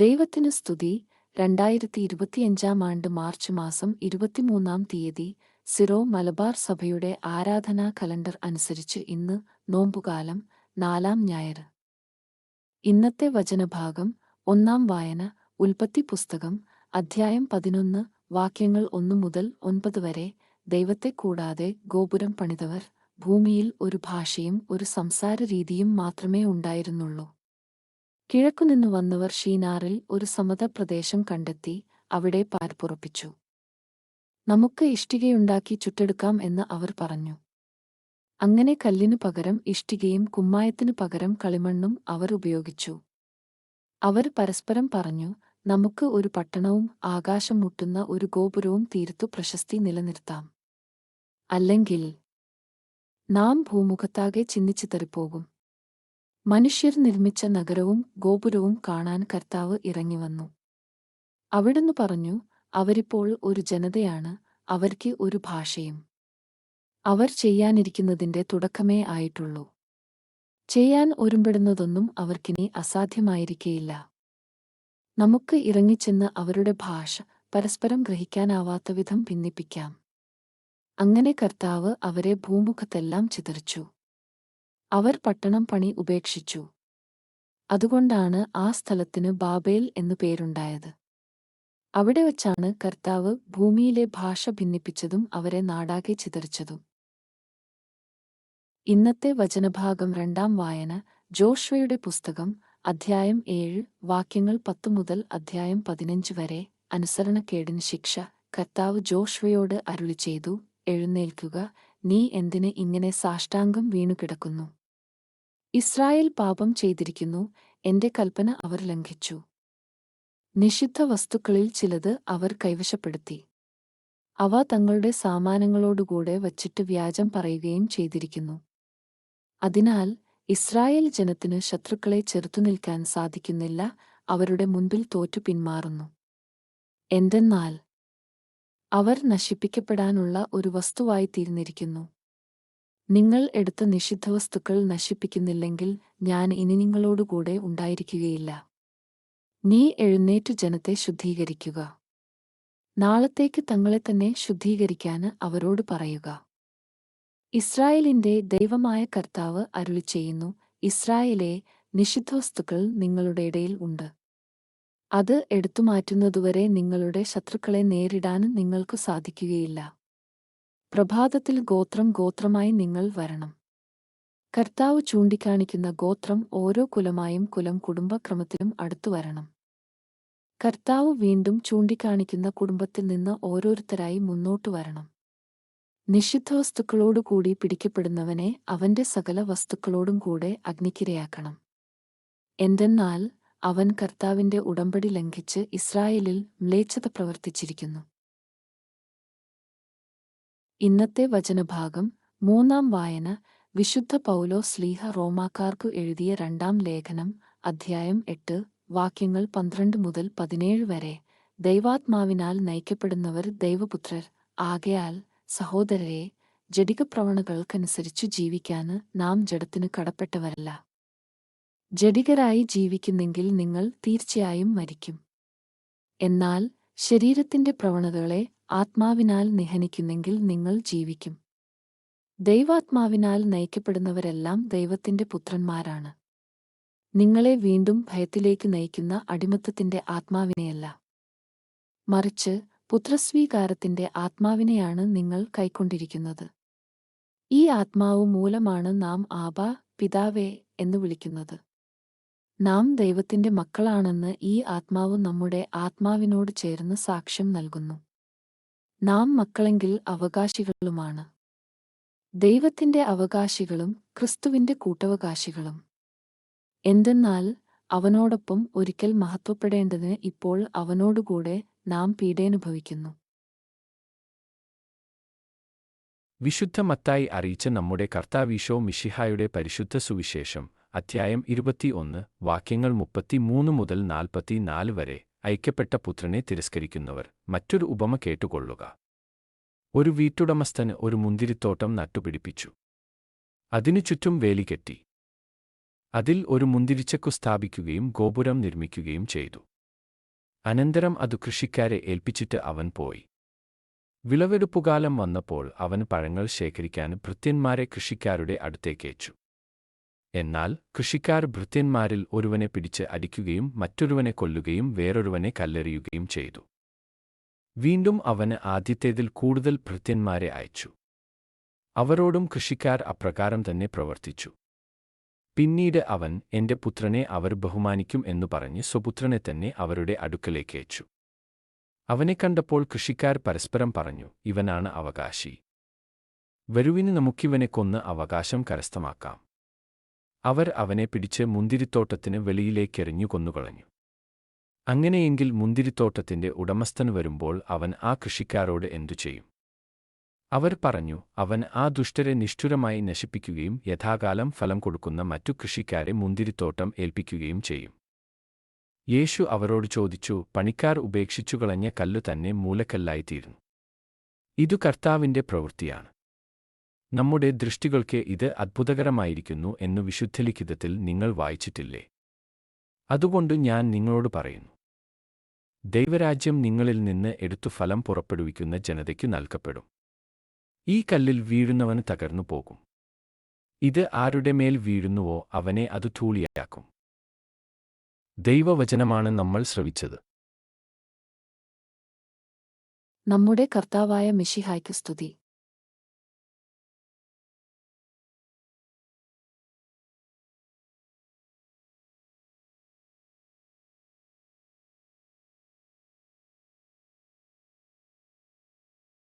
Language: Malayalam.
ദൈവത്തിന് സ്തുതി. രണ്ടായിരത്തി ഇരുപത്തിയഞ്ചാം ആണ്ട് മാർച്ച് മാസം ഇരുപത്തിമൂന്നാം തീയതി സിറോ മലബാർ സഭയുടെ ആരാധനാ കലണ്ടർ അനുസരിച്ച് ഇന്ന് നോമ്പുകാലം നാലാം ഞായർ. ഇന്നത്തെ വചനഭാഗം ഒന്നാം വായന ഉൽപ്പത്തി പുസ്തകം അധ്യായം പതിനൊന്ന് വാക്യങ്ങൾ ഒന്നു മുതൽ ഒൻപത് വരെ ദൈവത്തെ കൂടാതെ ഗോപുരം പണിതവർ ഭൂമിയിൽ ഒരു ഭാഷയും ഒരു സംസാര രീതിയും മാത്രമേ ഉണ്ടായിരുന്നുള്ളൂ. കിഴക്കുനിന്നു വന്നവർ ഷീനാറിൽ ഒരു സമതപ്രദേശം കണ്ടെത്തി അവിടെ പാർപ്പുറപ്പിച്ചു നമുക്ക് ഇഷ്ടികയുണ്ടാക്കി ചുട്ടെടുക്കാം എന്ന് അവർ പറഞ്ഞു. അങ്ങനെ കല്ലിനു പകരം ഇഷ്ടികയും കുമ്മായത്തിനു പകരം കളിമണ്ണും അവർ ഉപയോഗിച്ചു. അവർ പരസ്പരം പറഞ്ഞു നമുക്ക് ഒരു പട്ടണവും ആകാശം മുട്ടുന്ന ഒരു ഗോപുരവും തീർത്തു പ്രശസ്തി നിലനിർത്താം. അല്ലെങ്കിൽ നാം ഭൂമുഖത്താകെ ചിന്നിച്ചിതറിപ്പോകും മനുഷ്യർ നിർമ്മിച്ച നഗരവും ഗോപുരവും കാണാൻ കർത്താവ് ഇറങ്ങിവന്നു. അവിടുന്ന് പറഞ്ഞു അവരിപ്പോൾ ഒരു ജനതയാണ് അവർക്ക് ഒരു ഭാഷയും. അവർ ചെയ്യാനിരിക്കുന്നതിന്റെ തുടക്കമേ ആയിട്ടുള്ളൂ. ചെയ്യാൻ ഒരുമ്പെടുന്നതൊന്നും അവർക്കിനി അസാധ്യമായിരിക്കേയില്ല. നമുക്ക് ഇറങ്ങിച്ചെന്ന് അവരുടെ ഭാഷ പരസ്പരം ഗ്രഹിക്കാനാവാത്ത വിധം ഭിന്നിപ്പിക്കാം. അങ്ങനെ കർത്താവ് അവരെ ഭൂമുഖത്തെല്ലാം ചിതറിച്ചു. അവർ പട്ടണം പണി ഉപേക്ഷിച്ചു. അതുകൊണ്ടാണ് ആ സ്ഥലത്തിന് ബാബേൽ എന്നു പേരുണ്ടായത്. അവിടെ വച്ചാണ് കർത്താവ് ഭൂമിയിലെ ഭാഷ ഭിന്നിപ്പിച്ചതും അവരെ നാടാകെ ചിതറിച്ചതും. ഇന്നത്തെ വചനഭാഗം രണ്ടാം വായന ജോഷ്വയുടെ പുസ്തകം അധ്യായം ഏഴ് വാക്യങ്ങൾ പത്തു മുതൽ അധ്യായം പതിനഞ്ച് വരെ അനുസരണക്കേടിന് ശിക്ഷ കർത്താവ് ജോഷ്വയോട് അരുളി ചെയ്തു എഴുന്നേൽക്കുക നീ എന്തിന് ഇങ്ങനെ സാഷ്ടാംഗം വീണുകിടക്കുന്നു? ഇസ്രായേൽ പാപം ചെയ്തിരിക്കുന്നു എന്റെ കൽപ്പന അവർ ലംഘിച്ചു. നിഷിദ്ധ വസ്തുക്കളിൽ ചിലത് അവർ കൈവശപ്പെടുത്തി. അവ തങ്ങളുടെ സാമാനങ്ങളോടുകൂടെ വച്ചിട്ട് വ്യാജം പറയുകയും ചെയ്തിരിക്കുന്നു. അതിനാൽ ഇസ്രായേൽ ജനത്തിന് ശത്രുക്കളെ ചെറുത്തുനിൽക്കാൻ സാധിക്കുന്നില്ല അവരുടെ മുൻപിൽ തോറ്റു പിന്മാറുന്നു. എന്തെന്നാൽ അവർ നശിപ്പിക്കപ്പെടാനുള്ള ഒരു വസ്തുവായി തീർന്നിരിക്കുന്നു. നിങ്ങൾ എടുത്ത നിഷിദ്ധ വസ്തുക്കൾ നശിപ്പിക്കുന്നില്ലെങ്കിൽ ഞാൻ ഇനി നിങ്ങളോടുകൂടെ ഉണ്ടായിരിക്കുകയില്ല. നീ എഴുന്നേറ്റു ജനത്തെ ശുദ്ധീകരിക്കുക. നാളത്തേക്ക് തങ്ങളെ തന്നെ ശുദ്ധീകരിക്കാന് അവരോട് പറയുക. ഇസ്രായേലിന്റെ ദൈവമായ കർത്താവ് അരുളി ചെയ്യുന്നു ഇസ്രായേലെ നിഷിദ്ധവസ്തുക്കൾ നിങ്ങളുടെ ഇടയിൽ ഉണ്ട്. അത് എടുത്തുമാറ്റുന്നതുവരെ നിങ്ങളുടെ ശത്രുക്കളെ നേരിടാനും നിങ്ങൾക്ക് സാധിക്കുകയില്ല. പ്രഭാതത്തിൽ ഗോത്രം ഗോത്രമായി നിങ്ങൾ വരണം. കർത്താവ് ചൂണ്ടിക്കാണിക്കുന്ന ഗോത്രം ഓരോ കുലമായും കുലം കുടുംബക്രമത്തിലും അടുത്തു വരണം. കർത്താവ് വീണ്ടും ചൂണ്ടിക്കാണിക്കുന്ന കുടുംബത്തിൽ നിന്ന് ഓരോരുത്തരായി മുന്നോട്ടു വരണം. നിഷിദ്ധ വസ്തുക്കളോടുകൂടി പിടിക്കപ്പെടുന്നവനെ അവന്റെ സകല വസ്തുക്കളോടും കൂടെ അഗ്നിക്കിരയാക്കണം. എന്തെന്നാൽ അവൻ കർത്താവിന്റെ ഉടമ്പടി ലംഘിച്ച് ഇസ്രായേലിൽ മ്ലേച്ഛത പ്രവർത്തിച്ചിരിക്കുന്നു. ഇന്നത്തെ വചനഭാഗം മൂന്നാം വായന വിശുദ്ധ പൗലോ സ്ലീഹ റോമാക്കാർക്കു എഴുതിയ രണ്ടാം ലേഖനം അധ്യായം എട്ട് വാക്യങ്ങൾ പന്ത്രണ്ട് മുതൽ പതിനേഴ് വരെ. ദൈവാത്മാവിനാൽ നയിക്കപ്പെടുന്നവർ ദൈവപുത്രർ. ആകയാൽ സഹോദരരെ ജഡികപ്രവണകൾക്കനുസരിച്ചു ജീവിക്കാന് നാം ജഡത്തിന് കടപ്പെട്ടവരല്ല. ജഡികരായി ജീവിക്കുന്നെങ്കിൽ നിങ്ങൾ തീർച്ചയായും മരിക്കും. എന്നാൽ ശരീരത്തിന്റെ പ്രവണതകളെ ആത്മാവിനാൽ നിഹനിക്കുന്നെങ്കിൽ നിങ്ങൾ ജീവിക്കും. ദൈവാത്മാവിനാൽ നയിക്കപ്പെടുന്നവരെല്ലാം ദൈവത്തിന്റെ പുത്രന്മാരാണ്. നിങ്ങളെ വീണ്ടും ഭയത്തിലേക്ക് നയിക്കുന്ന അടിമത്തത്തിന്റെ ആത്മാവിനെയല്ല. മറിച്ച് പുത്രസ്വീകാരത്തിന്റെ ആത്മാവിനെയാണ് നിങ്ങൾ കൈക്കൊണ്ടിരിക്കുന്നത്. ഈ ആത്മാവ് മൂലമാണ് നാം ആബ പിതാവേ എന്ന് വിളിക്കുന്നത്. നാം ദൈവത്തിന്റെ മക്കളാണെന്ന് ഈ ആത്മാവ് നമ്മുടെ ആത്മാവിനോട് ചേർന്ന് സാക്ഷ്യം നൽകുന്നു. നാം മക്കളെങ്കിൽ അവകാശികളുമാണ്. ദൈവത്തിന്റെ അവകാശികളും ക്രിസ്തുവിന്റെ കൂട്ടവകാശികളും. എന്തെന്നാൽ അവനോടൊപ്പം ഒരിക്കൽ മഹത്വപ്പെടേണ്ടതിന് ഇപ്പോൾ അവനോടുകൂടെ നാം പീഡയനുഭവിക്കുന്നു വിശുദ്ധ മത്തായി അറിയിച്ച നമ്മുടെ കർത്താവീശോ മിഷിഹായുടെ പരിശുദ്ധ സുവിശേഷം അധ്യായം ഇരുപത്തിയൊന്ന് വാക്യങ്ങൾ മുപ്പത്തിമൂന്ന് മുതൽ നാൽപ്പത്തിനാല് വരെ. ഐക്യപ്പെട്ട പുത്രനെ തിരസ്കരിക്കുന്നവർ. മറ്റൊരു ഉപമ കേട്ടുകൊള്ളുക. ഒരു വീട്ടുടമസ്ഥന് ഒരു മുന്തിരിത്തോട്ടം നട്ടുപിടിപ്പിച്ചു. അതിനു ചുറ്റും വേലി കെട്ടി. അതിൽ ഒരു മുന്തിരിച്ചക്കു സ്ഥാപിക്കുകയും ഗോപുരം നിർമ്മിക്കുകയും ചെയ്തു. അനന്തരം അത് കൃഷിക്കാരെ ഏൽപ്പിച്ചിട്ട് അവൻ പോയി. വിളവെടുപ്പുകാലം വന്നപ്പോൾ അവൻ പഴങ്ങൾ ശേഖരിക്കാൻ ഭൃത്യന്മാരെ കൃഷിക്കാരുടെ അടുത്തേക്കയച്ചു എന്നാൽ കൃഷിക്കാർ ഭൃത്യന്മാരിൽ ഒരുവനെ പിടിച്ച് അടിക്കുകയും മറ്റൊരുവനെ കൊല്ലുകയും വേറൊരുവനെ കല്ലെറിയുകയും ചെയ്തു. വീണ്ടും അവന് ആദ്യത്തേതിൽ കൂടുതൽ ഭൃത്യന്മാരെ അയച്ചു. അവരോടും കൃഷിക്കാർ അപ്രകാരം തന്നെ പ്രവർത്തിച്ചു. പിന്നീട് അവൻ എന്റെ പുത്രനെ അവർ ബഹുമാനിക്കും എന്നു പറഞ്ഞ് സ്വപുത്രനെ തന്നെ അവരുടെ അടുക്കലേക്ക് അയച്ചു. അവനെ കണ്ടപ്പോൾ കൃഷിക്കാർ പരസ്പരം പറഞ്ഞു ഇവനാണ് അവകാശി. വരുവിന് നമുക്കിവനെ കൊന്ന് അവകാശം കരസ്ഥമാക്കാം. അവർ അവനെ പിടിച്ച് മുന്തിരിത്തോട്ടത്തിന് വെളിയിലേക്കെറിഞ്ഞു കൊന്നുകളഞ്ഞു. അങ്ങനെയെങ്കിൽ മുന്തിരിത്തോട്ടത്തിന്റെ ഉടമസ്ഥൻ വരുമ്പോൾ അവൻ ആ കൃഷിക്കാരോട് എന്തു ചെയ്യും? അവർ പറഞ്ഞു അവൻ ആ ദുഷ്ടരെ നിഷ്ഠുരമായി നശിപ്പിക്കുകയും യഥാകാലം ഫലം കൊടുക്കുന്ന മറ്റു കൃഷിക്കാരെ മുന്തിരിത്തോട്ടം ഏൽപ്പിക്കുകയും ചെയ്യും. യേശു അവരോട് ചോദിച്ചു പണിക്കാർ ഉപേക്ഷിച്ചുകളഞ്ഞ കല്ലു തന്നെ മൂലക്കല്ലായിത്തീരുന്നു. ഇതു കർത്താവിന്റെ പ്രവൃത്തിയാണ്. നമ്മുടെ ദൃഷ്ടികൾക്ക് ഇത് അത്ഭുതകരമായിരിക്കുന്നു എന്നു വിശുദ്ധലിഖിതത്തിൽ നിങ്ങൾ വായിച്ചിട്ടില്ലേ? അതുകൊണ്ട് ഞാൻ നിങ്ങളോട് പറയുന്നു. ദൈവരാജ്യം നിങ്ങളിൽ നിന്ന് എടുത്തു ഫലം പുറപ്പെടുവിക്കുന്ന ജനതയ്ക്കു നൽകപ്പെടും. ഈ കല്ലിൽ വീഴുന്നവന് തകർന്നു പോകും. ഇത് ആരുടെ മേൽ വീഴുന്നുവോ അവനെ അത് ധൂളിയാക്കും. ദൈവവചനമാണ് നമ്മൾ ശ്രവിച്ചത്. നമ്മുടെ കർത്താവായ മിഷിഹായ്ക്ക് സ്തുതി.